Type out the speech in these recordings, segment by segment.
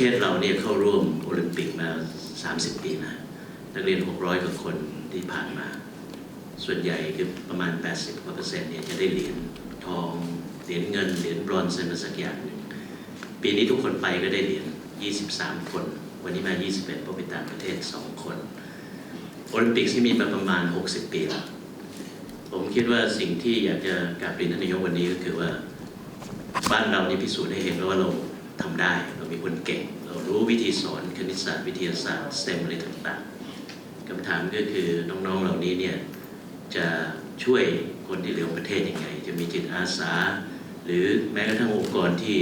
ทศเราเนี่ยเข้าร่วมโอลิมปิกมา 30 ปีนะนักเรียน 600กว่าคนที่ผ่านมา ส่วนใหญ่คือประมาณ 80กว่าเปอร์เซ็นต์เนี่ยจะได้เหรียญทองเหรียญเงินเหรียญบรอนซ์อะไรสักอย่างหนึ่งปีนี้ทุกคนไปก็ได้เหรียญ23 คน วันนี้มา 21เพราะไปต่างประเทศ 2 คนโอลิมปิกที่มีมาประมาณ 60 ปีแล้วผมคิดว่าสิ่งที่อยากจะกราบเรียนท่านนายกวันนี้ก็คือว่าบ้านเรานี่พิสูจน์ให้เห็นแล้วว่าเรา ทำได้ เรามีคนเก่ง เรารู้วิธีสอนคณิตศาสตร์วิทยาศาสตร์สเต็มอะไรต่างๆคำถามก็คือน้องๆเหล่านี้เนี่ยจะช่วยคนที่เหลือของประเทศยังไง จะมีจิตอาสา หรือแม้กระทั่งองค์กรที่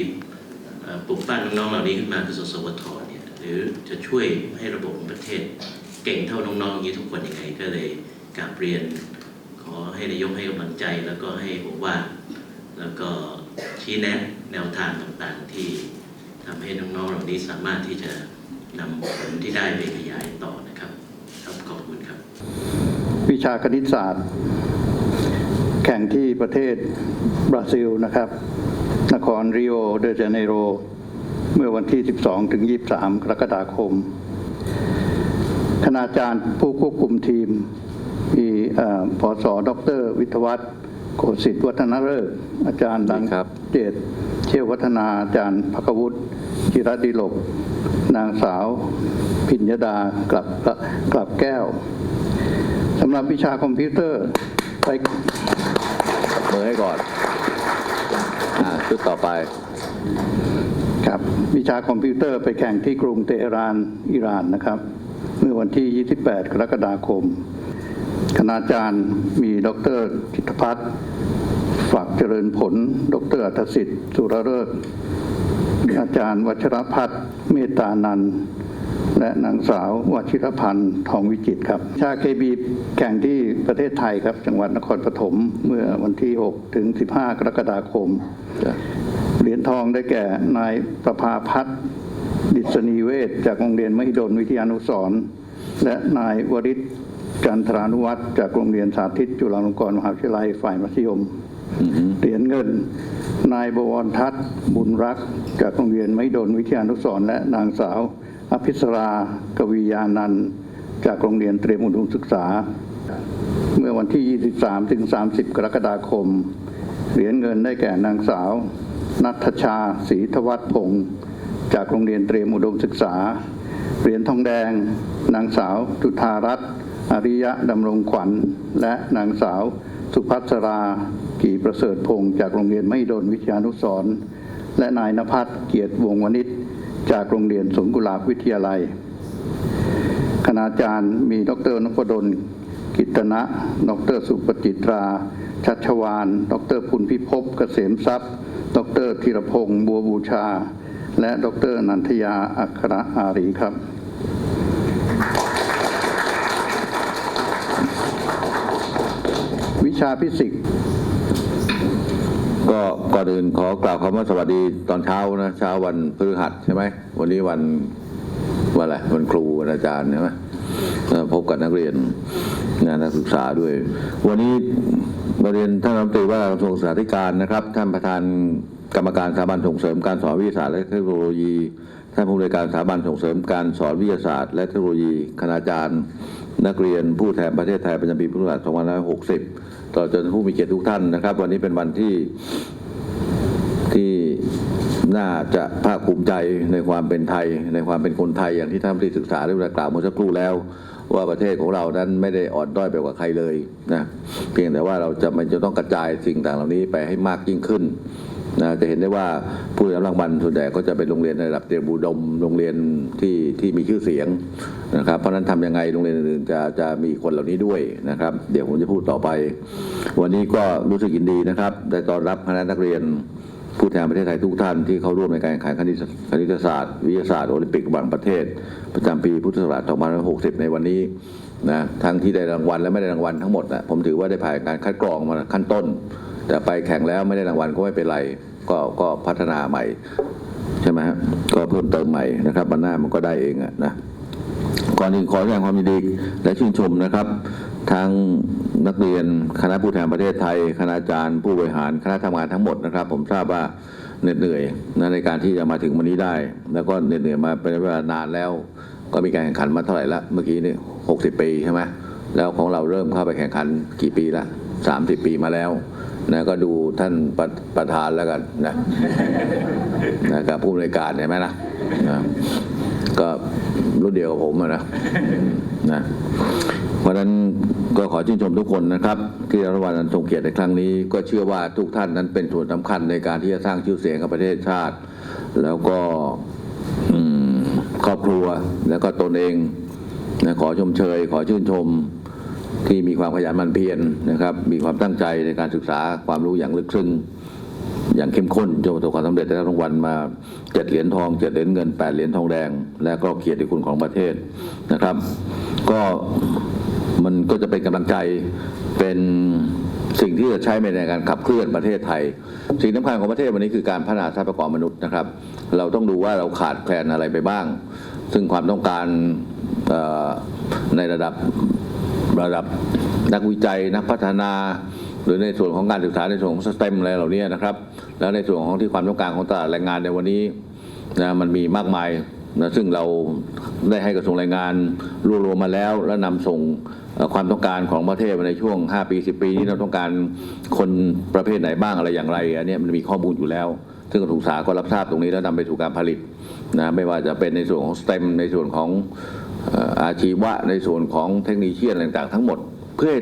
ปลุกปั้นน้องๆเหล่านี้ขึ้นมาคือสสวทเนี่ยหรือจะช่วยให้ระบบของประเทศเก่งเท่าน้องๆอย่างนี้ทุกคนยังไง ก็เลยกราบเรียนขอให้นายกให้กำลังใจแล้วก็ให้ผมว่าแล้วก็ชี้แนะแนวทางต่างๆที่ ทำให้น้องๆเหล่านี้สามารถที่จะนำผลที่ได้ไปขยายต่อนะครับครับขอบคุณครับ วิชาคณิตศาสตร์ แข่งที่ประเทศบราซิลนะครับ นครริโอเดจาเนโร เมื่อวันที่ 12 ถึง 23 กรกฎาคม คณาจารย์ผู้ควบคุมทีม มีเอ่อพศดร วิทยวัฒน์โกสิทธิ์วัฒนฤกษ์อาจารย์ดังครับเจตเชี่ยววัฒนาอาจารย์ภควุฒิ จิรดิลก นางสาว พิญญดากลับกลับแก้วสำหรับวิชาคอมพิวเตอร์ไปมือให้ก่อนอ่าชุดต่อไปครับวิชาคอมพิวเตอร์ไปแข่งที่กรุงเตหะรานอิหร่านนะครับ เมื่อวันที่ 28 กรกฎาคม คณาจารย์มีดรจิตรพัฒน์ฝากเจริญผล ดรอัธสิทธิ์สุรเลิศ อาจารย์วัชรพัฒน์เมตตานันท์และนางสาววชิรพันธ์ทองวิจิตรครับ ชาเคบีแข่งที่ประเทศไทยครับ จังหวัดนครปฐมเมื่อวันที่ 6 ถึง 15 กรกฎาคม เหรียญทองได้แก่นายประภาพัฒน์ดิษณีเวศจากโรงเรียนมหิดลวิทยานุสรณ์และนายวริศจันทรานุวัฒน์จากโรงเรียนสาธิตจุฬาลงกรณ์มหาวิทยาลัยฝ่ายมัธยม เหรียญเงิน นายบวรทัศน์บุญรัก จากโรงเรียนไมหิดลวิทยานุสรณ์และนางสาว อภิสรากวียานันจากโรงเรียนเตรียมอุดมศึกษา เมื่อวันที่ 23 ถึง 30 กรกฎาคม เหรียญเงินได้แก่นางสาว นัทชาศรีทวัฒพงศ์จากโรงเรียนเตรียมอุดมศึกษา เหรียญทองแดง นางสาวจุธารัตน์อริยะดำรงขวัญ และนางสาวสุภัสรา กีประเสริฐพงศ์จากโรงเรียนไม่ดลวิทยานุสรณ์และนายนภัสเกียรติวงวณิชจากโรงเรียนสวนกุหลาบวิทยาลัย คณาจารย์มีดรนพดล กิตนะ ดรสุปจิตรา ชัชวาน ดรพุนพิภพเกษมทรัพย์ ดรธีรพงศ์บัวบูชา และดรนันทยาอัครอารีครับวิชาฟิสิกส์ ก็ก่อนอื่นขอกล่าวคำว่าสวัสดีตอนเช้านะเช้าวันพฤหัสใช่ไหมวันนี้วันวันอะไรวันครูวันอาจารย์ใช่ไหมพบกับนักเรียนนักศึกษาด้วย วันนี้มาเรียนท่านรัฐมนตรีว่าการกระทรวงศึกษาธิการนะครับ ท่านประธานกรรมการสถาบันส่งเสริมการสอนวิทยาศาสตร์และเทคโนโลยีท่านผู้บริการสถาบันส่งเสริมการสอนวิทยาศาสตร์ และเทคโนโลยีคณาจารย์ นักเรียนผู้แทนประเทศไทยประจำปีพุทธศักราช2560 ต่อจนผู้มีเกียรติทุกท่านนะครับ วันนี้เป็นวันที่ที่น่าจะภาคภูมิใจในความเป็นไทย ในความเป็นคนไทยอย่างที่ท่านที่ศึกษาได้กล่าวเมื่อสักครู่แล้ว ว่าประเทศของเรานั้นไม่ได้อ่อนด้อยไปกว่าใครเลยนะเพียงแต่ว่าเราจะมันจะต้องกระจายสิ่งต่างเหล่านี้ไปให้มากยิ่งขึ้น นะจะเห็นได้ว่าผู้ได้รับรางวัลส่วนใหญ่ก็จะเป็นโรงเรียนในระดับเตรียมบูดมโรงเรียนที่ที่มีชื่อเสียงนะครับเพราะนั้นทำยังไงโรงเรียนอื่นจะจะมีคนเหล่านี้ด้วยนะครับ เดี๋ยวผมจะพูดต่อไป วันนี้ก็รู้สึกยินดีนะครับ ได้ต้อนรับคณะนักเรียนผู้แทนประเทศไทยทุกท่านที่เข้าร่วมในการแข่งขันคณิตศาสตร์ วิทยาศาสตร์โอลิมปิกระหว่างประเทศ ประจำปีพุทธศักราช2560 ในวันนี้นะทั้งที่ได้รางวัลและไม่ได้รางวัลทั้งหมดนะผมถือว่าได้ผ่านการคัดกรองมาขั้นต้น แต่ไปแข่งแล้วไม่ได้รางวัลก็ไม่เป็นไร ก็ก็พัฒนาใหม่ใช่ไหมฮะก็เพิ่มเติมใหม่นะครับวันหน้ามันก็ได้เองอะนะก่อนอื่นขอแสดงความยินดีและชื่นชมนะครับทั้งนักเรียนคณะผู้แทนประเทศไทย คณาจารย์ ผู้บริหารคณะทำงานทั้งหมดนะครับ ผมทราบว่าเหน็ดเหนื่อยนะในการที่จะมาถึงวันนี้ได้ แล้วก็เหน็ดเหนื่อยมาเป็นเวลานานแล้ว ก็มีการแข่งขันมาเท่าไหร่ละเมื่อกี้นี่หกสิบปีใช่ไหมแล้วของเราเริ่มเข้าไปแข่งขันกี่ปีละสามสิบปีมาแล้ว นะก็ดูท่านประประธานแล้วกันนะนะครับผู้บริการเห็นไหมนะนะก็รุ่นเดียวกับผมนะนะเพราะฉะนั้นก็ขอชื่นชมทุกคนนะครับ ที่รับรางวัลทรงเกียรติในครั้งนี้ ก็เชื่อว่าทุกท่านนั้นเป็นส่วนสำคัญในการที่จะสร้างชื่อเสียงกับประเทศชาติ แล้วก็ครอบครัวแล้วก็ตนเองนะขอชมเชย ขอชื่นชม ที่มีความขยันหมั่นเพียรนะครับ มีความตั้งใจในการศึกษาความรู้อย่างลึกซึ้งอย่างเข้มข้นจนประสบความสำเร็จได้รับรางวัลมาเจ็ดเหรียญทองเจ็ดเหรียญเงินแปดเหรียญทองแดง และก็เกียรติคุณของประเทศนะครับ ก็มันก็จะเป็นกำลังใจเป็นสิ่งที่จะใช้ในการขับเคลื่อนประเทศไทย สิ่งสำคัญของประเทศวันนี้คือการพัฒนาทรัพยากรมนุษย์นะครับ เราต้องดูว่าเราขาดแคลนอะไรไปบ้าง ซึ่งความต้องการในระดับ ระดับนักวิจัยนักพัฒนา หรือในส่วนของการศึกษาในส่วนของสเต็มอะไรเหล่านี้นะครับ แล้วในส่วนของที่ความต้องการของตลาดแรงงานในวันนี้นะมันมีมากมายนะซึ่งเราได้ให้กระทรวงแรงงานรวบรวมมาแล้ว แล้วนำส่งความต้องการของประเทศในช่วง 5 ปี 10 ปีนี้เราต้องการคนประเภทไหนบ้างอะไรอย่างไรอันนี้มันมีข้อมูลอยู่แล้ว ซึ่งกระทรวงศึกษาก็รับทราบตรงนี้แล้วนำไปสู่การผลิตนะไม่ว่าจะเป็นในส่วนของสเต็มในส่วนของ อาชีวะในส่วนของเทคโนโลยีอะไรต่างๆทั้งหมด เพื่อ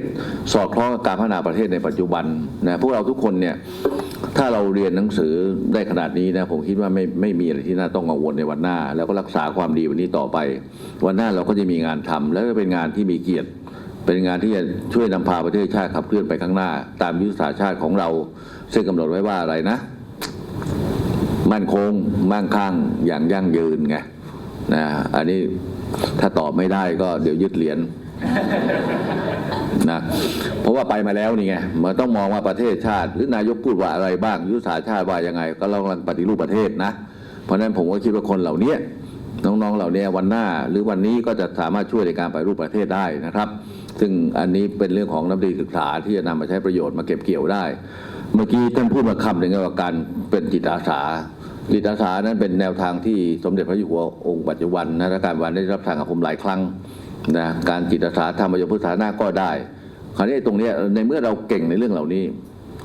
สอดคล้องกับการพัฒนาประเทศในปัจจุบันนะพวกเราทุกคนเนี่ยถ้าเราเรียนหนังสือได้ขนาดนี้นะผมคิดว่าไม่ไม่มีอะไรที่น่าต้องกังวลในวันหน้า แล้วก็รักษาความดีวันนี้ต่อไป วันหน้าเราก็จะมีงานทำแล้วก็เป็นงานที่มีเกียรติ เป็นงานที่จะช่วยนำพาประเทศชาติขับเคลื่อนไปข้างหน้า ตามยุทธศาสตร์ชาติของเราซึ่งกำหนดไว้ว่าอะไรนะ มั่นคงมั่งคั่งอย่างยั่งยืนไงนะอันนี้ ถ้าตอบไม่ได้ก็เดี๋ยวยึดเหรียญนะเพราะว่าไปมาแล้วนี่ไงมันต้องมองว่าประเทศชาติ หรือนายกพูดว่าอะไรบ้างยุทธศาสตร์ชาติว่ายังไง ก็เรากำลังปฏิรูปประเทศนะ เพราะฉะนั้นผมก็คิดว่าคนเหล่านี้น้องๆเหล่านี้วันหน้า หรือวันนี้ก็จะสามารถช่วยในการปฏิรูปประเทศได้นะครับ ซึ่งอันนี้เป็นเรื่องของน้ำดีศึกษาที่จะนำมาใช้ประโยชน์มาเก็บเกี่ยวได้ เมื่อกี้ท่านพูดมาคำหนึ่งว่าการเป็นจิตอาสา จิตอาสานั้นเป็นแนวทางที่สมเด็จพระอยู่หัวองค์ปัจจุบันนะกาลวันได้รับทางกับผมหลายครั้งนะการจิตอาสาทำประโยชน์พุทธศาสนาก็ได้ คราวนี้ตรงนี้ในเมื่อเราเก่งในเรื่องเหล่านี้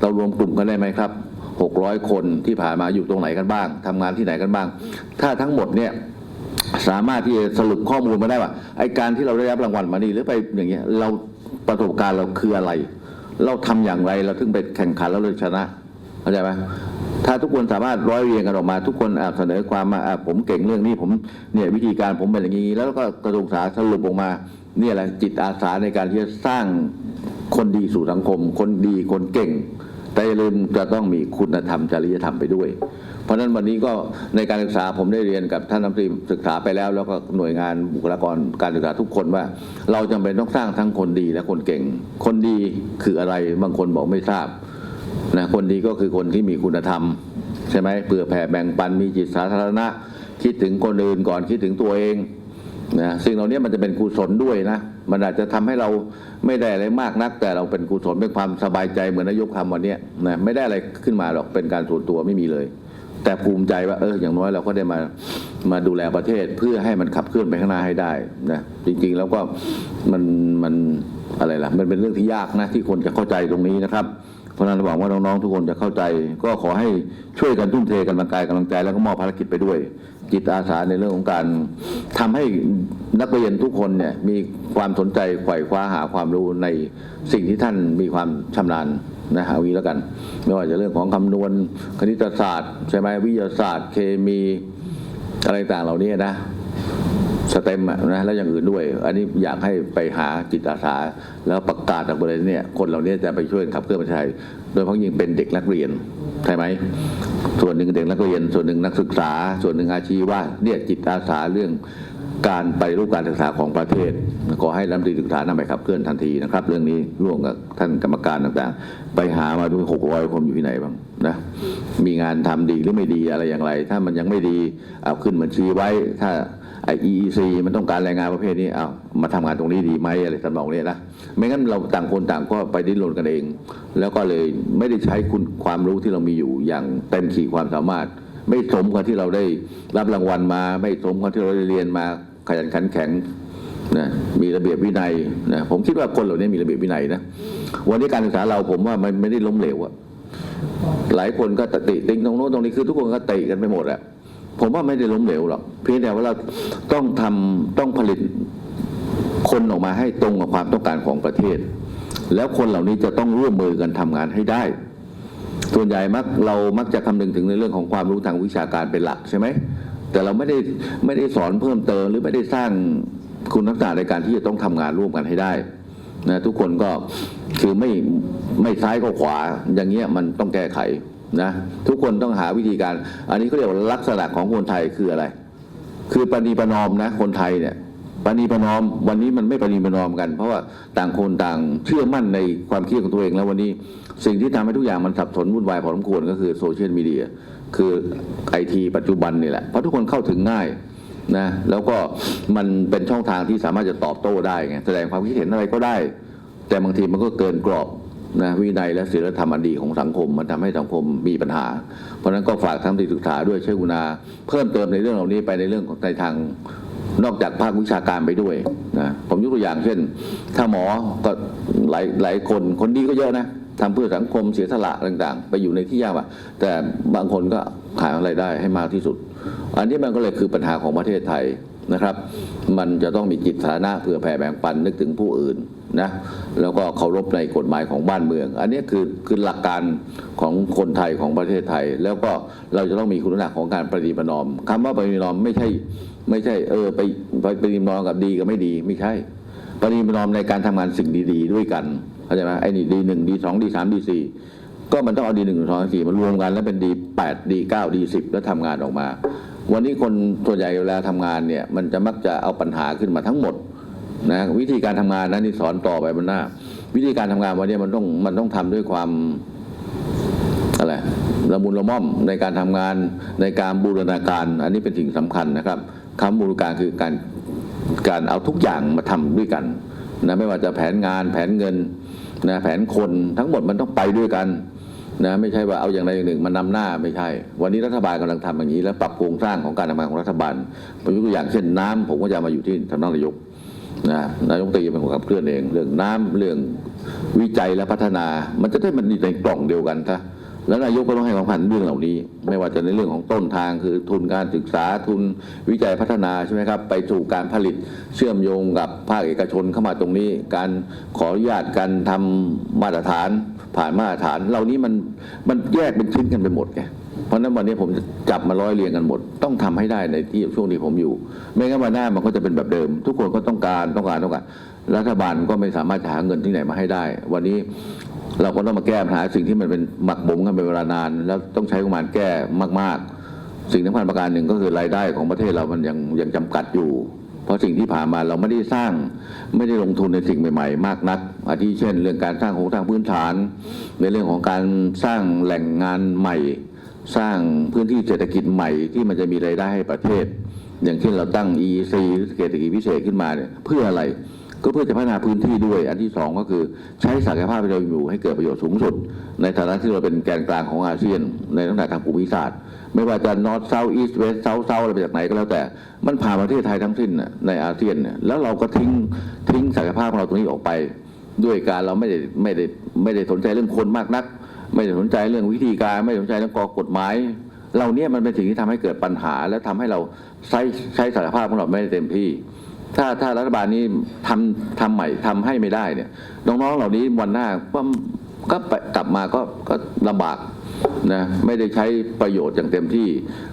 เรารวมกลุ่มกันได้ไหมครับ600 คนที่ผ่านมาอยู่ตรงไหนกันบ้างทำงานที่ไหนกันบ้าง ถ้าทั้งหมดเนี่ยสามารถที่จะสรุปข้อมูลมาได้ว่าไอการที่เราได้รับรางวัลมานี่หรือไปอย่างเงี้ยเราประสบการณ์เราคืออะไร เราทำอย่างไรเราถึงไปแข่งขันแล้วเราชนะเข้าใจไหม ถ้าทุกคนสามารถร้อยเรียงกันออกมา ทุกคนเสนอความมาผมเก่งเรื่องนี้ผมเนี่ยวิธีการผมเป็นอย่างนี้ แล้วก็กระทรวงสาธารณสุขสรุปออกมาเนี่ยแหละจิตอาสาในการที่จะสร้างคนดีสู่สังคม คนดีคนเก่ง แต่อย่าลืมจะต้องมีคุณธรรมจริยธรรมไปด้วย เพราะฉะนั้นวันนี้ก็ในการศึกษาผมได้เรียนกับท่านนักศึกศึกษาไปแล้ว แล้วก็หน่วยงานบุคลากรการศึกษาทุกคนว่า เราจำเป็นต้องสร้างทั้งคนดีและคนเก่ง คนดีคืออะไรบางคนบอกไม่ทราบ นะคนดีก็คือคนที่มีคุณธรรม ใช่ไหมเผื่อแผ่แบ่งปันมีจิตสาธารณะ คิดถึงคนอื่นก่อนคิดถึงตัวเองนะสิ่งเหล่านี้มันจะเป็นกุศลด้วยนะ มันอาจจะทำให้เราไม่ได้อะไรมากนัก แต่เราเป็นกุศลเป็นความสบายใจเหมือนนายกคำวันนี้นะไม่ได้อะไรขึ้นมาหรอกเป็นการส่วนตัวไม่มีเลย แต่ภูมิใจว่าเอออย่างน้อยเราก็ได้มามาดูแลประเทศเพื่อให้มันขับเคลื่อนไปข้างหน้าให้ได้นะจริงๆแล้วก็มันมันอะไรล่ะมันเป็นเรื่องที่ยากนะที่คนจะเข้าใจตรงนี้นะครับ ราะนั้นหวังว่าน้องๆทุกคนจะเข้าใจ ก็ขอให้ช่วยกันทุ่มเทกำลังกายกำลังใจแล้วก็มอบภารกิจไปด้วย จิตอาสาในเรื่องของการทำให้นักเรียนทุกคนเนี่ยมีความสนใจไขว่คว้าหาความรู้ในสิ่งที่ท่านมีความชำนาญนะเอางี้แล้วกัน ไม่ว่าจะเรื่องของคำนวณคณิตศาสตร์ใช่ไหมวิทยาศาสตร์ เคมีอะไรต่างเหล่านี้นะ สเต็มนะแล้วอย่างอื่นด้วย อันนี้อยากให้ไปหาจิตอาสา แล้วประกาศออกมาเลยเนี่ยคนเหล่านี้จะไปช่วยขับเคลื่อนประเทศไทยโดยเฉพาะยิ่งเป็นเด็กนักเรียนใช่ไหมส่วนหนึ่งเด็กนักเรียน ส่วนหนึ่งนักศึกษา ส่วนหนึ่งอาชีวะเนี่ยจิตอาสาเรื่องการไปรูปการศึกษาของประเทศขอให้รัฐมนตรีศึกษานำไปขับเคลื่อนทันทีนะครับ เรื่องนี้ร่วมกับท่านกรรมการต่างๆ ไปหามาดูหกร้อยคนอยู่ที่ไหนบ้างนะมีงานทำดีหรือไม่ดีอะไรอย่างไร ถ้ามันยังไม่ดีเอาขึ้นบัญชีไว้ถ้า ไอ EEC มันต้องการแรงงานประเภทนี้เอามาทำงานตรงนี้ดีไหมอะไรทำนองนี้นะไม่งั้นเราต่างคนต่างก็ไปดิ้นรนกันเอง แล้วก็เลยไม่ได้ใช้คุณความรู้ที่เรามีอยู่อย่างเต็มขีดความสามารถ ไม่สมกับที่เราได้รับรางวัลมา ไม่สมกับที่เราได้เรียนมาขยันขันแข็งนะมีระเบียบวินัยนะผมคิดว่าคนเหล่านี้มีระเบียบวินัยนะวันนี้การศึกษาเราผมว่ามันไม่ได้ล้มเหลวอะหลายคนก็ตติติงตรงโน้นตรงนี้คือทุกคนก็ติกันไปหมดอะ ผมว่าไม่ได้ล้มเหลวหรอกเพียงแต่ว่าเราต้องทำต้องผลิตคนออกมาให้ตรงกับความต้องการของประเทศ แล้วคนเหล่านี้จะต้องร่วมมือกันทำงานให้ได้ ส่วนใหญ่มักเรามักจะคำนึงถึงในเรื่องของความรู้ทางวิชาการเป็นหลักใช่ไหมแต่เราไม่ได้ไม่ได้สอนเพิ่มเติมหรือไม่ได้สร้างคุณลักษณะในการที่จะต้องทำงานร่วมกันให้ได้นะทุกคนก็คือไม่ไม่ซ้ายก็ขวาอย่างเงี้ยมันต้องแก้ไข นะทุกคนต้องหาวิธีการ อันนี้เขาเรียกว่าลักษณะของคนไทยคืออะไร คือปณีประนอมนะคนไทยเนี่ยปณีประนอม วันนี้มันไม่ปณีประนอมกัน เพราะว่าต่างคนต่างเชื่อมั่นในความคิดของตัวเองแล้ววันนี้สิ่งที่ทำให้ทุกอย่างมันสับสนวุ่นวายพอสมควรก็คือโซเชียลมีเดียคือไอทีปัจจุบันนี่แหละเพราะทุกคนเข้าถึงง่ายนะแล้วก็มันเป็นช่องทางที่สามารถจะตอบโต้ได้ไงแสดงความคิดเห็นอะไรก็ได้ แต่บางทีมันก็เกินกรอบ นะวินัยและศีลธรรมอันดีของสังคม มันทำให้สังคมมีปัญหา เพราะฉะนั้นก็ฝากทั้งที่ศึกษาด้วยเช่วยกุณาเพิ่มเติมในเรื่องเหล่านี้ไปในเรื่องของในทางนอกจากภาควิชาการไปด้วยนะผมยกตัวอย่างเช่น ถ้าหมอก็หลายหลายคนคนดีก็เยอะนะทำเพื่อสังคมเสียสละต่าง ๆ ไปอยู่ในที่ยากอะแต่บางคนก็ขายอะไรได้ให้มากที่สุด อันนี้มันก็เลยคือปัญหาของประเทศไทยนะครับ มันจะต้องมีจิตสาธารณะเพื่อแผ่แบ่งปันนึกถึงผู้อื่น นะแล้วก็เคารพในกฎหมายของบ้านเมือง อันนี้คือคือหลักการของคนไทยของประเทศไทย แล้วก็เราจะต้องมีคุณลักษณะของการประนีประนอมคำว่าประนีประนอมไม่ใช่ไม่ใช่เออไปไปประนีประนอมกับดีกับไม่ดีไม่ใช่ประนีประนอมในการทำงานสิ่งดี ๆ ด้วยกันเข้าใจไหมไอ้นี่ดีหนึ่งดีสองดีสามดีสี่ก็มันต้องเอาดีหนึ่งสองดีสี่มารวมกันแล้วเป็นดีแปดดีเก้าดีสิบแล้วทำงานออกมา วันนี้คนส่วนใหญ่เวลาทำงานเนี่ยมันจะมักจะเอาปัญหาขึ้นมาทั้งหมด นะวิธีการทำงานนั้นนี่สอนต่อไปบนหน้า วิธีการทำงานวันนี้มันต้องมันต้องทำด้วยความอะไรละมุนละม่อมในการทำงานในการบูรณาการ อันนี้เป็นสิ่งสำคัญนะครับคำบูรณาการคือการการเอาทุกอย่างมาทำด้วยกันนะไม่ว่าจะแผนงานแผนเงินนะแผนคนทั้งหมดมันต้องไปด้วยกันนะไม่ใช่ว่าเอาอย่างใดอย่างหนึ่งมันนำหน้าไม่ใช่ วันนี้รัฐบาลกำลังทำอย่างนี้ แล้วปรับโครงสร้างของการทำงานของรัฐบาลผมยกตัวอย่างเช่นน้ำผมก็จะมาอยู่ที่สำนักนายก นะนายกตีเป็นคนขับเคลื่อนเอง เรื่องน้ำเรื่องวิจัยและพัฒนา มันจะได้มันอยู่ในกล่องเดียวกันซะแล้วนายกก็ต้องให้ความสำคัญเรื่องเหล่านี้ ไม่ว่าจะในเรื่องของต้นทางคือทุนการศึกษาทุนวิจัยพัฒนาใช่ไหมครับ ไปสู่การผลิตเชื่อมโยงกับภาคเอกชนเข้ามาตรงนี้ การขออนุญาตการทำมาตรฐาน ผ่านมาตรฐาน เหล่านี้มันมันแยกเป็นชิ้นกันไปหมดไง เพราะนั้นวันนี้ผมจับมาร้อยเรียงกันหมด ต้องทำให้ได้ในที่ช่วงที่ผมอยู่ ไม่งั้นวันหน้ามันก็จะเป็นแบบเดิม ทุกคนก็ต้องการต้องการต้องการรัฐบาลก็ไม่สามารถจะหาเงินที่ไหนมาให้ได้ วันนี้เราก็ต้องมาแก้ปัญหาสิ่งที่มันเป็นหมักบ่มกันเป็นเวลานาน แล้วต้องใช้ประมาณแก้มาก ๆ สิ่งสำคัญประการหนึ่งก็คือรายได้ของประเทศเรามันยังยังจำกัดอยู่ เพราะสิ่งที่ผ่านมาเราไม่ได้สร้างไม่ได้ลงทุนในสิ่งใหม่ ๆ มากนักอาทิเช่น เรื่องการสร้างโครงสร้างพื้นฐาน ในเรื่องของการสร้างแหล่งงานใหม่ สร้างพื้นที่เศรษฐกิจใหม่ที่มันจะมีรายได้ให้ประเทศ อย่างเช่นเราตั้ง EEC หรือเศรษฐกิจพิเศษขึ้นมาเนี่ยเพื่ออะไรก็เพื่อจะพัฒนาพื้นที่ด้วย อันที่สองก็คือใช้ศักยภาพที่เราอยู่ให้เกิดประโยชน์สูงสุด ในฐานะที่เราเป็นแกนกลางของอาเซียน ในตั้งแต่ทางภูมิศาสตร์ ไม่ว่าจะ North South East West South South อะไรไปจากไหนก็แล้วแต่ มันผ่านประเทศไทยทั้งสิ้นในอาเซียนเนี่ยแล้วเราก็ทิ้งทิ้งศักยภาพของเราตรงนี้ออกไป ด้วยการเราไม่ได้ไม่ได้ไม่ได้สนใจเรื่องคนมากนัก ไม่ได้สนใจเรื่องวิธีการ ไม่สนใจเรื่องกอกฎหมายเหล่านี้มันเป็นสิ่งที่ทำให้เกิดปัญหา และทำให้เราใช้ใช้ศักยภาพของเราไม่ได้เต็มที่ ถ้าถ้ารัฐบาลนี้ทำทำใหม่ทำให้ไม่ได้เนี่ยน้องๆเหล่านี้วันหน้าก็ก็กลับมาก็ก็ลำบากนะไม่ได้ใช้ประโยชน์อย่างเต็มที่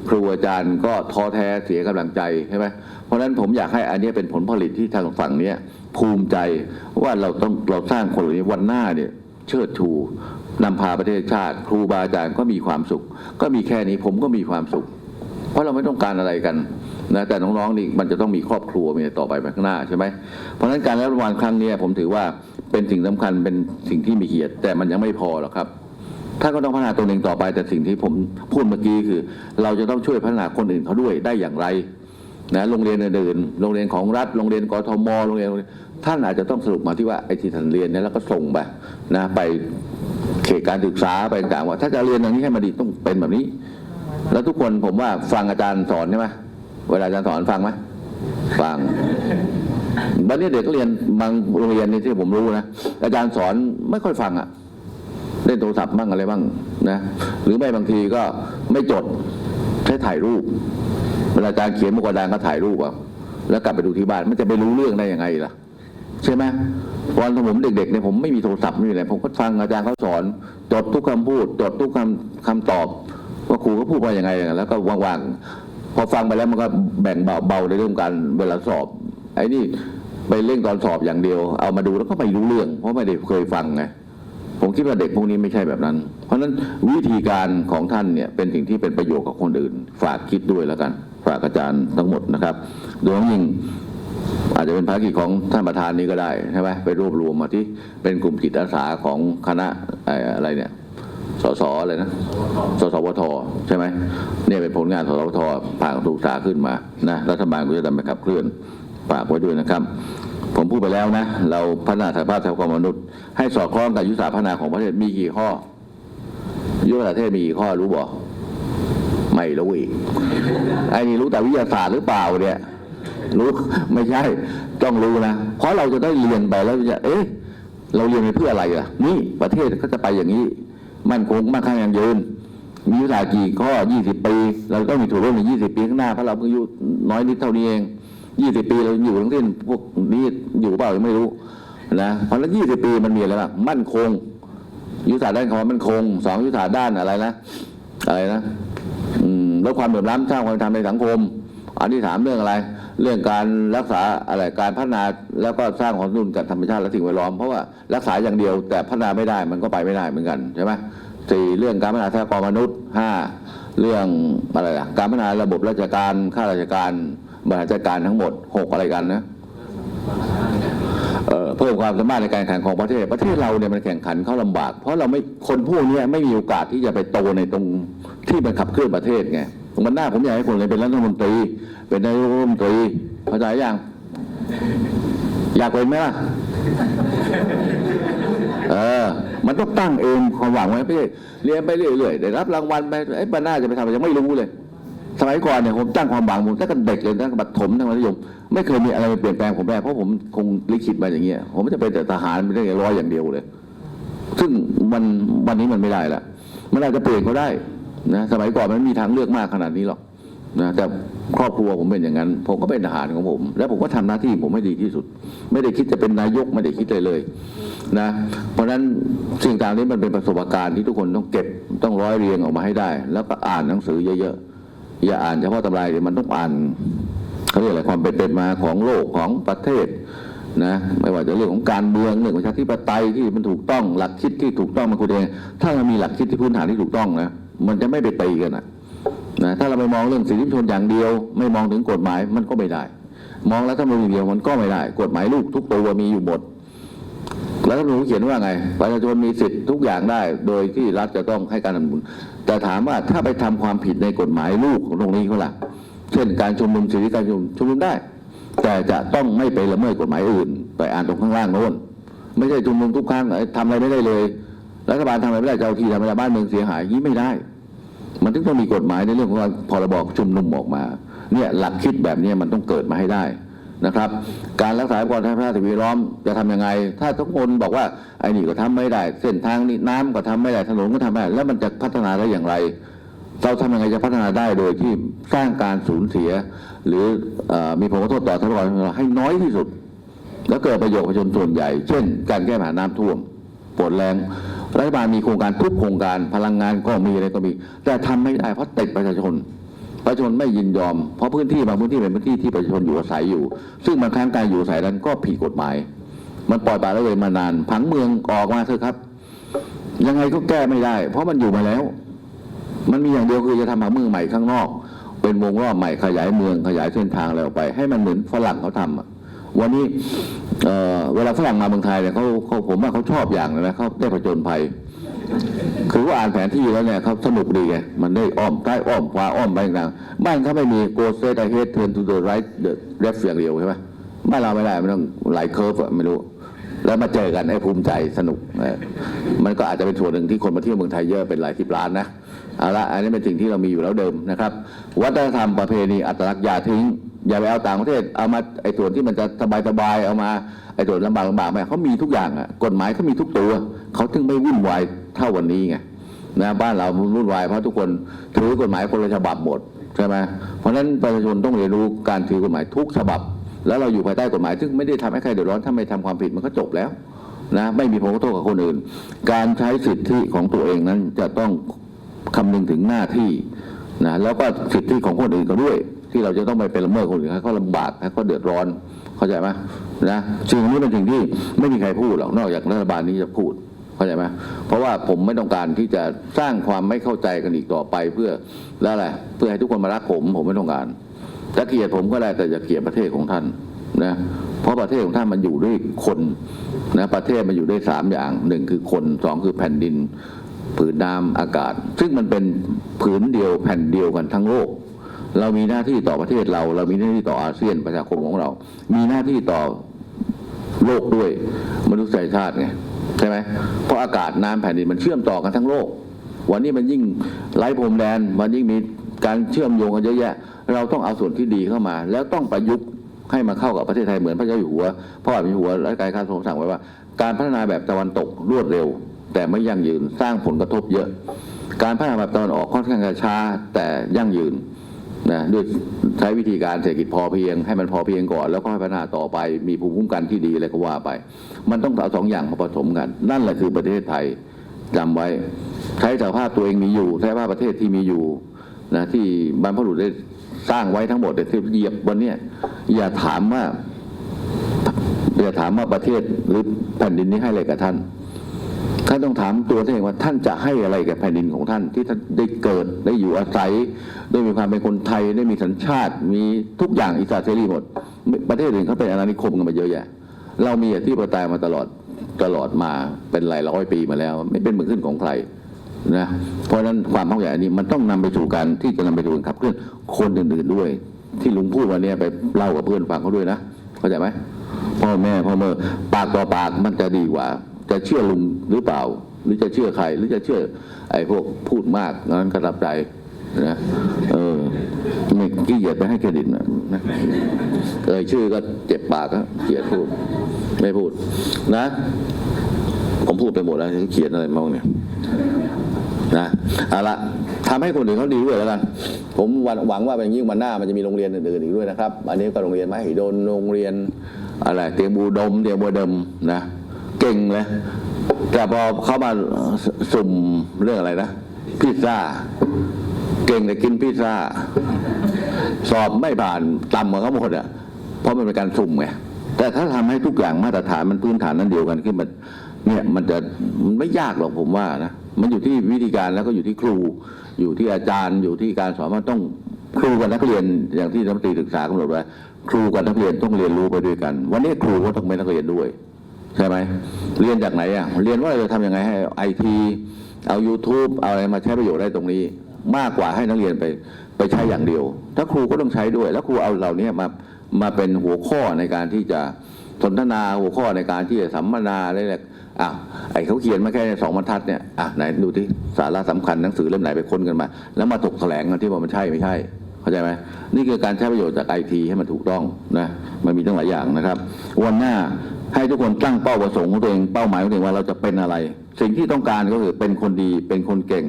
ครูอาจารย์ก็ท้อแท้เสียกำลังใจใช่ไหมเพราะฉะนั้นผมอยากให้อันนี้เป็นผลผลิตที่ทางฝั่งเนี้ยภูมิใจว่าเราต้องเราสร้างคนเหล่านี้วันหน้าเนี่ยเชิดชู นำพาประเทศชาติ ครูบาอาจารย์ก็มีความสุข ก็มีแค่นี้ผมก็มีความสุข เพราะเราไม่ต้องการอะไรกันนะแต่น้องๆนี่มันจะต้องมีครอบครัวมีอะไรต่อไปข้างหน้าใช่ไหมเพราะฉะนั้นการรับรางวัลครั้งนี้ผมถือว่าเป็นสิ่งสำคัญเป็นสิ่งที่มีเกียรติ แต่มันยังไม่พอหรอกครับท่านก็ต้องพัฒนาตัวเองต่อไป แต่สิ่งที่ผมพูดเมื่อกี้คือ เราจะต้องช่วยพัฒนาคนอื่นเขาด้วยได้อย่างไรนะโรงเรียนอื่นๆโรงเรียนของรัฐโรงเรียนกทมโรงเรียน ท่านอาจจะต้องสรุปมาที่ว่าไอ้ที่ท่านเรียนเนี่ยแล้วก็ส่งไปนะไปเขตการศึกษาไปต่างว่า ถ้าจะเรียนอย่างนี้ให้มันดีต้องเป็นแบบนี้ แล้วทุกคนผมว่าฟังอาจารย์สอนใช่ไหมเวลาอาจารย์สอนฟังไหมฟังวันนี้เด็กก็เรียนบางโรงเรียนนี่ที่ผมรู้นะอาจารย์สอนไม่ค่อยฟังอะเล่นโทรศัพท์บ้างอะไรบ้างนะหรือไม่บางทีก็ไม่จดแค่ถ่ายรูปเวลาอาจารย์เขียนบนกระดานก็ถ่ายรูปเอาแล้วกลับไปดูที่บ้านมันจะไปรู้เรื่องได้ยังไงล่ะ ใช่ไหมตอนผมเด็กๆเนี่ยผมไม่มีโทรศัพท์ไม่มีอะไรผมก็ฟังอาจารย์เขาสอนจดทุกคำพูดจดทุกคำคำตอบว่าครูเขาพูดว่ายังไงแล้วก็วางๆพอฟังไปแล้วมันก็แบ่งเบาเบาในเรื่องการเวลาสอบ ไอ้นี่ไปเร่งตอนสอบอย่างเดียว เอามาดูแล้วก็ไม่รู้เรื่อง เพราะไม่ได้เคยฟังไงผมคิดว่าเด็กพวกนี้ไม่ใช่แบบนั้น เพราะฉะนั้นวิธีการของท่านเนี่ยเป็นสิ่งที่เป็นประโยชน์กับคนอื่น ฝากคิดด้วยแล้วกัน ฝากอาจารย์ทั้งหมดนะครับโดยเฉพาะยิ่ง อาจจะเป็นภารกิจของท่านประธานนี้ก็ได้ใช่ไหมไปรวบรวมมาที่เป็นกลุ่มจิตอาสาของคณะอะไรเนี่ยสสอะไรนะ สสวทใช่ไหมเนี่ยเป็นผลงานสสวทผ่านกระทรวงศึกษาขึ้นมานะรัฐบาลก็จะทำไปขับเคลื่อนฝากไว้ด้วยนะครับ ผมพูดไปแล้วนะ เราพัฒนาศักยภาพทางความมนุษย์ ให้สอดคล้องกับยุทธศาสตร์พัฒนาของประเทศมีกี่ข้อยุทธศาสตร์ประเทศมีกี่ข้อรู้บ่ไม่รู้อีกไอ้นี่รู้แต่วิทยาศาสตร์หรือเปล่าเนี่ย รู้ไม่ใช่ต้องรู้นะเพราะเราจะได้เรียนไปแล้วจะเอ๊ะเราเรียนไปเพื่ออะไรล่ะ นี่ประเทศก็จะไปอย่างนี้ มั่นคงมั่งคั่งยั่งยืนมียุทธศาสตร์กี่ข้อ 20 ปี เราต้องมีถั่วร่วมใน20 ปีข้างหน้าเพราะเราเพิ่งอายุน้อยนิดเท่านี้เอง 20 ปีเราอยู่ทั้งสิ้นพวกนี้อยู่เปล่ายังไม่รู้นะเพราะนั้น20 ปีมันมีอะไรบ้างมั่นคง ยุทธศาสตร์ด้านความมั่นคงสองยุทธศาสตร์ด้านอะไรนะอะไรนะลดความเหลื่อมล้ำสร้างความเป็นธรรมในสังคม อันที่สามเรื่องอะไร เรื่องการรักษาอะไรการพัฒนาแล้วก็สร้างความสมดุลกับธรรมชาติและสิ่งแวดล้อมเพราะว่ารักษาอย่างเดียวแต่พัฒนาไม่ได้มันก็ไปไม่ได้เหมือนกันใช่ไหมสี่เรื่องการพัฒนาทรัพยากรมนุษย์ห้าเรื่องอะไรล่ะการพัฒนาระบบราชการข้าราชการบริหารจัดการทั้งหมดหกอะไรกันนะเพิ่มความสามารถในการแข่งขันของประเทศ ประเทศเราเนี่ยมันแข่งขันเขาลำบาก เพราะเราไม่คนพวกนี้ไม่มีโอกาสที่จะไปโตในตรงที่มันขับเคลื่อนประเทศไง มันหน้าผมอยากให้คนเลยเป็นรัฐมนตรี เป็นนายกรัฐมนตรีเข้าใจยังอยากเป็นไหมล่ะเออ มันต้องตั้งเองความหวังไว้ไม่ใช่เรียนไปเรื่อยๆได้รับรางวัลไปไอ้ปัญหาจะไปทำอะไรยังไม่รู้เลยสมัยก่อนเนี่ยผมตั้งความหวังผมตั้งแต่เด็กเลยตั้งแต่บัดถมตั้งแต่มัธยมไม่เคยมีอะไรเปลี่ยนแปลงผมได้เพราะผมคงลิขิตมาอย่างเงี้ยผมจะเป็นแต่ทหารไม่ได้ร้อยอย่างเดียวเลย ซึ่งมันวันนี้มันไม่ได้ละมันอาจจะเปลี่ยนก็ได้ นะสมัยก่อนมันมีทางเลือกมากขนาดนี้หรอกนะแต่ครอบครัวผมเป็นอย่างนั้น ผมก็เป็นทหารของผม แล้วผมก็ทำหน้าที่ผมให้ดีที่สุด ไม่ได้คิดจะเป็นนายกไม่ได้คิดเลยเลยนะเพราะฉะนั้นสิ่งต่างนี้มันเป็นประสบการณ์ที่ทุกคนต้องเก็บต้องร้อยเรียงออกมาให้ได้ แล้วก็อ่านหนังสือเยอะๆอย่าอ่านเฉพาะตำราเดี๋ยวมันต้องอ่านเขาเรียกอะไรความเป็นเป็นมาของโลกของประเทศนะไม่ว่าจะเรื่องของการเมืองเรื่องประชาธิปไตยที่มันถูกต้องหลักคิดที่ถูกต้องมันควรจะถ้าเรามีหลักคิดที่พื้นฐานที่ถูกต้องนะ มันจะไม่ไปตีกันนะนะถ้าเราไปมองเรื่องสิทธิชนอย่างเดียว ไม่มองถึงกฎหมายมันก็ไม่ได้ มองแล้วถ้ามันอย่างเดียวมันก็ไม่ได้ กฎหมายลูกทุกตัวมีอยู่หมด แล้วรัฐธรรมนูญเขียนว่าไงประชาชนมีสิทธิ์ทุกอย่างได้ โดยที่รัฐจะต้องให้การสนับสนุนแต่ถามว่าถ้าไปทำความผิดในกฎหมายลูกของตรงนี้เขาล่ะเช่นการชุมนุมสิทธิการชุมนุมชุมนุมได้ แต่จะต้องไม่ไปละเมิดกฎหมายอื่น ไปอ่านตรงข้างล่างโน้นไม่ใช่ชุมนุมทุกครั้งทำอะไรไม่ได้เลย รัฐบาลทำอะไรไม่ได้เจ้าที่ทำอะไรบ้านเมืองเสียหายอย่างนี้ไม่ได้ มันถึงต้องมีกฎหมายในเรื่องของการพรบชุมนุมออกมาเนี่ยหลักคิดแบบนี้มันต้องเกิดมาให้ได้นะครับ การรักษาความธรรมชาติสิ่งแวดล้อมจะทำยังไง ถ้าทุกคนบอกว่าไอ้นี่ก็ทำไม่ได้ เส้นทางนี้น้ำก็ทำไม่ได้ถนนก็ทำไม่ได้แล้วมันจะพัฒนาได้อย่างไร เราทำยังไงจะพัฒนาได้โดยที่สร้างการสูญเสีย หรืออมีผลกระทบต่อทรัพยากรของเราให้น้อยที่สุด แล้วเกิดประโยชน์ประชาชนส่วนใหญ่ เช่น การแก้ปัญหาน้ำท่วมปวดแรง รัฐบาลมีโครงการทุกโครงการพลังงานก็มีอะไรก็มี แต่ทำไม่ได้เพราะติดประชาชน ประชาชนไม่ยินยอม เพราะพื้นที่บางพื้นที่เป็นพื้นที่ที่ประชาชนอยู่อาศัยอยู่ ซึ่งบางครั้งการอยู่อาศัยนั้นก็ผิดกฎหมาย มันปล่อยปละละเลยมานานผังเมืองออกมาเถอะครับ ยังไงก็แก้ไม่ได้ เพราะมันอยู่มาแล้ว มันมีอย่างเดียวคือจะทำผังเมืองใหม่ข้างนอก เป็นวงรอบใหม่ขยายเมืองขยายเส้นทางอะไรออกไป ให้มันเหมือนฝรั่งเขาทำอะ วันนี้เอ่อเวลาฝรั่งมาเมืองไทยเนี่ยเขาเขาผมว่าเขาชอบอย่างนะเขาได้ผจญภัย คือว่าอ่านแผนที่แล้วเนี่ยเขาสนุกดีไงมันได้อ้อมใต้อ้อมขวาอ้อมไปต่างบ้านเขาไม่มี go straight ahead turn to the right the left อย่างเดียวใช่ไหมบ้านเราไม่ได้มันต้องหลายเคิร์ฟอะไม่รู้ แล้วมาเจอกันไอ้ภูมิใจสนุกมันก็อาจจะเป็นส่วนหนึ่งที่คนมาเที่ยวเมืองไทยเยอะเป็นหลายสิบล้านนะเอาละอันนี้เป็นสิ่งที่เรามีอยู่แล้วเดิมนะครับ วัฒนธรรมประเพณีอัตลักษณ์อย่าทิ้ง อย่าไปเอาต่างประเทศเอามาไอ้ส่วนที่มันจะสบายๆเอามาไอ้ส่วนลำบากลำบากไม่เขามีทุกอย่างอะกฎหมายเขามีทุกตัวเขาถึงไม่วุ่นวายเท่าวันนี้ไงนะบ้านเรามันวุ่นวายเพราะทุกคนถือกฎหมายคนละฉบับหมดใช่ไหมเพราะฉะนั้นประชาชนต้องเรียนรู้การถือกฎหมายทุกฉบับ แล้วเราอยู่ภายใต้กฎหมาย ซึ่งไม่ได้ทำให้ใครเดือดร้อนถ้าไม่ทำความผิดมันก็จบแล้วนะไม่มีผลกระทบกับคนอื่น การใช้สิทธิของตัวเองนั้นจะต้องคำนึงถึงหน้าที่นะแล้วก็สิทธิของคนอื่นก็ด้วย ที่เราจะต้องไปเป็นละเมิดคนอื่นให้เขาลำบากให้เขาเดือดร้อนเข้าใจไหมนะสิ่งนี้เป็นสิ่งที่ไม่มีใครพูดหรอกนอกจากรัฐบาลนี้จะพูดเข้าใจไหมเพราะว่าผมไม่ต้องการที่จะสร้างความไม่เข้าใจกันอีกต่อไปเพื่อแล้วอะไรเพื่อให้ทุกคนมารักผมผมไม่ต้องการจะเกลียดผมก็ได้แต่จะเกลียดประเทศของท่านนะเพราะประเทศของท่านมันอยู่ด้วยคนนะประเทศมันอยู่ด้วยสามอย่างหนึ่งคือคนสองคือแผ่นดิน ผืนน้ำอากาศ ซึ่งมันเป็นผืนเดียวแผ่นเดียวกันทั้งโลก เรามีหน้าที่ต่อประเทศเรา เรามีหน้าที่ต่ออาเซียนประชาคมของเรา มีหน้าที่ต่อโลกด้วยมนุษยชาติไงใช่ไหมเพราะอากาศน้ำแผ่นดินมันเชื่อมต่อกันทั้งโลก วันนี้มันยิ่งไร้พรมแดนมันยิ่งมีการเชื่อมโยงกันเยอะแยะ เราต้องเอาส่วนที่ดีเข้ามา แล้วต้องประยุกต์ให้มาเข้ากับประเทศไทยเหมือนพระเจ้าอยู่หัวพ่อพระเจ้าอยู่หัวรัชกาลที่ข้าทรงสั่งไว้ว่า การพัฒนาแบบตะวันตกรวดเร็ว แต่ไม่ยั่งยืนสร้างผลกระทบเยอะ การพัฒนาแบบตะวันออกค่อนข้างจะช้าแต่ยั่งยืน นะด้วยใช้วิธีการเศรษฐกิจพอเพียง ให้มันพอเพียงก่อนแล้วก็ให้พัฒนาต่อไป มีภูมิคุ้มกันที่ดีอะไรก็ว่าไป มันต้องเอาสองอย่างมาผสมกัน นั่นแหละคือประเทศไทยจำไว้ ใช้สภาพตัวเองมีอยู่ใช้สภาพประเทศที่มีอยู่นะที่บรรพบุรุษได้สร้างไว้ทั้งหมดแต่ที่เหยียบวันนี้อย่าถามว่าอย่าถามว่าประเทศหรือแผ่นดินนี้ให้อะไรกับท่านานต้องถามตัวท่านเองว่าท่านจะให้อะไรแกับแผ่นดินของท่านที่ท่านได้เกิดได้อยู่อาศัย ได้มีความเป็นคนไทยได้มีสัญชาติ มีทุกอย่างอิสระเสรีหมดประเทศอื่นเขาเป็นอาณานิคมกันมาเยอะแยะ เรามีอธิปไตยมาตลอดตลอดมาเป็นหลายร้อยปีมาแล้ว ไม่เป็นเหมือนขึ้นของใครนะเพราะฉะนั้นความเข้าใจอันนี้มันต้องนำไปสู่การที่จะนำไปสู่การขับเคลื่อนคนอื่นๆด้วย ที่ลุงพูดวันนี้ไปเล่ากับเพื่อนฟังเขาด้วยนะเข้าใจไหมพ่อแม่พ่อเมื่อปากต่อปากมันจะดีกว่า จะเชื่อลุงหรือเปล่า หรือจะเชื่อใคร หรือจะเชื่อ ไอ้พวกพูดมากนั้นก็รับใจนะเออไม่ขี้เกียจไปให้เครดิตนะเอ่ยชื่อก็เจ็บปากก็เกลียดพูด ไม่พูด นะ ผมพูดไปหมดแล้วเขียนอะไรมาบ้างเนี่ยนะเอาละทำให้คนอื่นเขาดีด้วยแล้วกันผมหวังหวังว่าเป็นยิ่งวันหน้ามันจะมีโรงเรียนอื่นๆอีกด้วยนะครับ อันนี้ก็โรงเรียนมหิดลโรงเรียนอะไรเตรียมบูดมเตรียมบัวดมนะ เก่งเลยแต่พอเข้ามาสุ่มเรื่องอะไรนะพิซซ่า เก่งแต่กินพิซซ่า สอบไม่ผ่านต่ำกว่าเขาหมดอะเพราะมันเป็นการสุ่มไงแต่ถ้าทำให้ทุกอย่างมาตรฐานมันพื้นฐานนั้นเดียวกันขึ้นมาเนี่ยมันจะมันไม่ยากหรอกผมว่านะมันอยู่ที่วิธีการแล้วก็อยู่ที่ครู อยู่ที่อาจารย์อยู่ที่การสอนมันต้องครูกับนักเรียนอย่างที่รัฐมนตรีศึกษากำหนดไว้ครูกับนักเรียนต้องเรียนรู้ไปด้วยกัน วันนี้ครูก็ต้องเป็นนักเรียนด้วย ใช่ไหมเรียนจากไหนอะเรียนว่าเราจะทำยังไงให้ไอทีเอา YouTube เอาอะไรมาใช้ประโยชน์ได้ตรงนี้ มากกว่าให้นักเรียนไปไปใช้อย่างเดียว ถ้าครูก็ต้องใช้ด้วย แล้วครูเอาเหล่านี้มามาเป็นหัวข้อในการที่จะสนทนาหัวข้อในการที่จะสัมมนาอะไรเนี่ยอะไอเขาเขียนมาแค่สองบรรทัดเนี่ยอะไหนดูที่สาระสำคัญหนังสือเล่มไหนไปค้นกันมา แล้วมาถกแถลงกันที่ว่ามันใช่ไม่ใช่เข้าใจไหมนี่คือการใช้ประโยชน์จากไอทีให้มันถูกต้องนะมันมีตั้งหลายอย่างนะครับ วันหน้า ให้ทุกคนตั้งเป้าประสงค์ของตัวเองเป้าหมายของตัวเองว่าเราจะเป็นอะไร สิ่งที่ต้องการก็คือเป็นคนดีเป็นคนเก่ง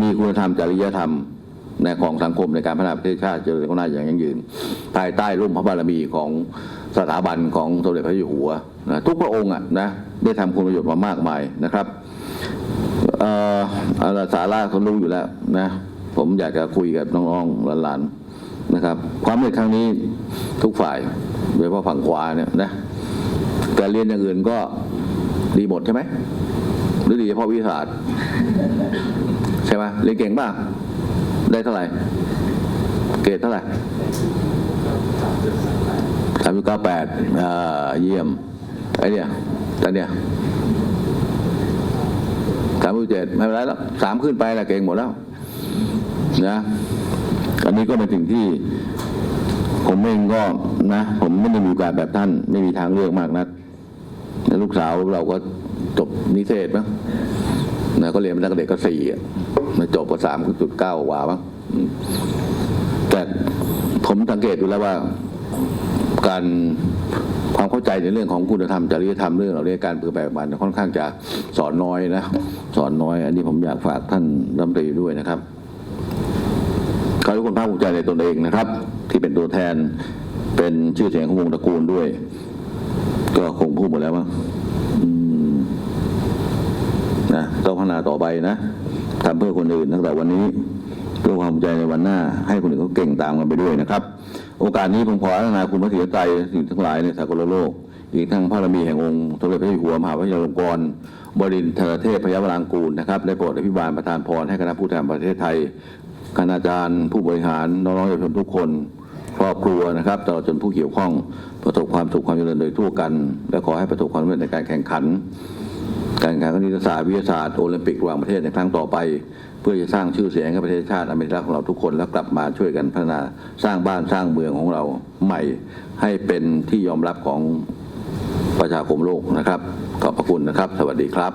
มีคุณธรรมจริยธรรมในของสังคมในการพัฒนาประเทศชาติเจริญก้าวหน้าอย่างยั่งยืน ภายใต้ร่มพระบารมีของสถาบันของสมเด็จพระเจ้าอยู่หัวนะทุกพระองค์อะนะได้ทำคุณประโยชน์มามากมายนะครับเอ่อเอาสาระเขารู้อยู่แล้วนะผมอยากจะคุยกับน้องๆหลานๆนะครับ ความสำเร็จครั้งนี้ทุกฝ่ายโดยเฉพาะฝั่งขวาเนี่ยนะ แต่เรียนอย่างอื่นก็ดีหมดใช่ไหมหรือดีเฉพาะวิทยาศาสตร์ใช่ไหมเรียนเก่งป่ะได้เท่าไหร่ เกรดเท่าไหร่สามจุดเก้าแปดเยี่ยมไอเนี่ยตอนเนี่ยสามจุดเจ็ดไม่เป็นไรแล้วสามขึ้นไปแหละเก่งหมดแล้วนะอันนี้ก็เป็นสิ่งที่ผมเองก็นะ ผมไม่ได้มีโอกาสแบบท่าน ไม่มีทางเลือกมากนัก ลูกสาวเราก็จบนิเทศมั้งนะก็เรียนมาตั้งแต่เด็กก็สี่อะมาจบก็สามจุดเก้ากว่ามั้งแต่ผมสังเกตดูแล้วว่า การความเข้าใจในเรื่องของคุณธรรมจริยธรรมเรื่องเราเรียกการเพื่อแบบมันค่อนข้างจะสอนน้อยนะสอนน้อย อันนี้ผมอยากฝากท่านรัฐมนตรีด้วยนะครับขอให้ทุกคนภาคภูมิใจในตนเองนะครับ ที่เป็นตัวแทนเป็นชื่อเสียงของวงตระกูลด้วย ก็คงพูดหมดแล้วมั้ง ต้องพัฒนาต่อไปนะทำเพื่อคนอื่นตั้งแต่วันนี้เพื่อความใจในวันหน้า ให้คนอื่นเขาเก่งตามกันไปด้วยนะครับ โอกาสนี้ผมขอพัฒนาคุณพระศรีใจสิ่งทั้งหลายในสากลโลก อีกทั้งพระบารมีแห่งองค์สมเด็จพระเจ้าอยู่หัวมหาวิทยาลงกรบรินทรเทพพยาวรางกูลนะครับได้โปรดอภิบาลประทานพรให้คณะผู้แทนประเทศไทยคณาจารย์ ผู้บริหารน้องๆเยาวชนทุกคนครอบครัวนะครับตลอดจนผู้เกี่ยวข้องประสบความสุขความเจริญโดยทั่วกัน และขอให้ประสบความสำเร็จในการแข่งขัน การแข่งขันคณิตศาสตร์วิทยาศาสตร์โอลิมปิกระหว่างประเทศในครั้งต่อไป เพื่อจะสร้างชื่อเสียงให้ประเทศชาติอเมริกาของเราทุกคนแล้วกลับมาช่วยกันพัฒนาสร้างบ้านสร้างเมืองของเราใหม่ ให้เป็นที่ยอมรับของประชาคมโลกนะครับ ขอบพระคุณนะครับ สวัสดีครับ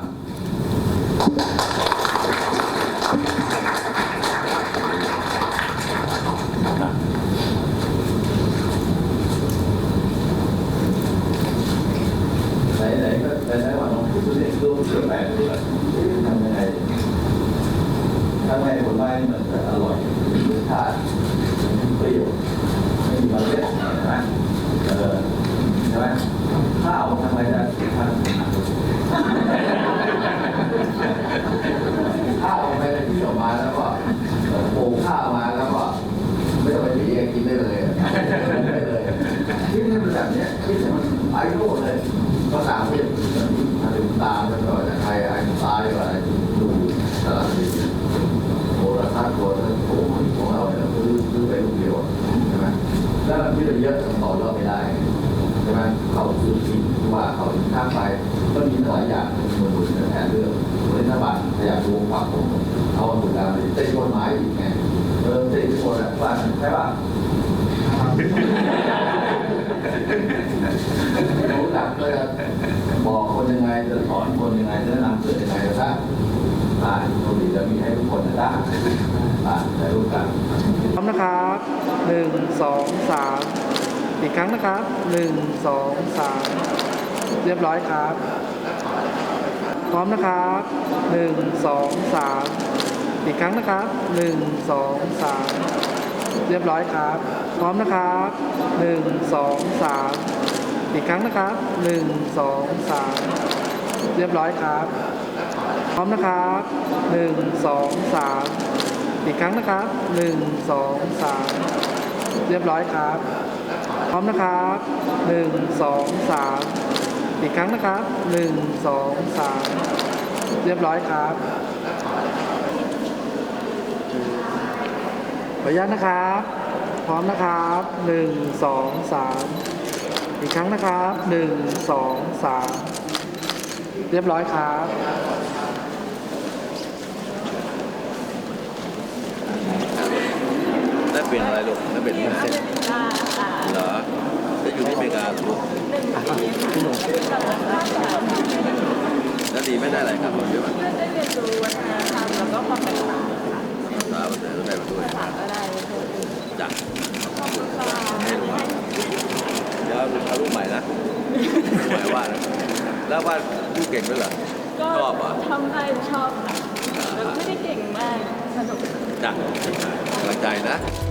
ไหนไหนก็ไหน ไหนว่าลองพูดเรื่องดูเรื่องแปลกดูทำยังไงทำไงผลไม้นี่มันจะอร่อยรสชาติเปรี้ยวไม่มีเมล็ดใช่ไหมเออใช่ไหมข้าวทำไมจะทำข้าวทำไมจะที่ออกมาแล้วก็โปะข้าวมาแล้วก็ ไม่ต้องไปหนีกินได้เลยได้เลยคิดให้มันแบบเนี้ยคิดให้มันไอ้โลกเลยก็ตามเรื่องถ้าถึงตามแล้วก็จะใครไอ้ตายก็อะไรดูตลาดนี้โทรทัศน์โทรทัศน์โอ้ของเราเนี่ยซื้อซื้อไปลูกเดียวใช่ไหมแล้วมันที่เราเยอะต่อยอดไม่ได้ใช่ไหมเขาซื้อกินว่าเขาข้ามไปก็มีหลายอย่างมันหมุนแทนเรื่องรัฐบาลพยายามดูความผมเอาหมุนแล้วติดกฎหมายอีกไง เออติดทุกคนอะว่าใช่ป่ะ รู้จักเลยบอกคนยังไงจะสอนคนยังไงจะนำเกิดยังไงก็ได้อ่าโชคดีจะมีให้ทุกคนได้อ่าได้รู้จักพร้อมนะครับหนึ่งสองสามอีกครั้งนะครับหนึ่งสองสามเรียบร้อยครับ พร้อมนะครับหนึ่งสองสามอีกครั้งนะครับหนึ่งสองสาม เรียบร้อยครับ พร้อมนะครับหนึ่งสองสามอีกครั้งนะครับหนึ่งสองสามเรียบร้อยครับ พร้อมนะครับหนึ่งสองสามอีกครั้งนะครับหนึ่งสองสามเรียบร้อยครับ พร้อมนะครับหนึ่งสองสามอีกครั้งนะครับหนึ่งสองสามเรียบร้อยครับ ขออนุญาตนะครับ พร้อมนะครับหนึ่งสองสามอีกครั้งนะครับหนึ่งสองสามเรียบร้อยครับได้เป็นอะไรลูกได้เป็นเส้นเหรอได้อยู่ที่อเมริกาเหรอลูกแล้วดีไม่ได้อะไรครับผมเยอะมากได้เรียนรู้วัฒนธรรมแล้วก็ความแตกต่าง ภาษาภาษาได้มาด้วยค่ะก็ได้เพิ่มขึ้นจ้ะขอบคุณค่ะให้รู้เดี๋ยวเอารูปใหม่นะรูปใหม่ว่านะแล้วว่าผู้เก่งด้วยเหรอ ก็ชอบเหรอทำได้ชอบค่ะแล้วไม่ได้เก่งมากสนุก จ้ะกำลังใจนะค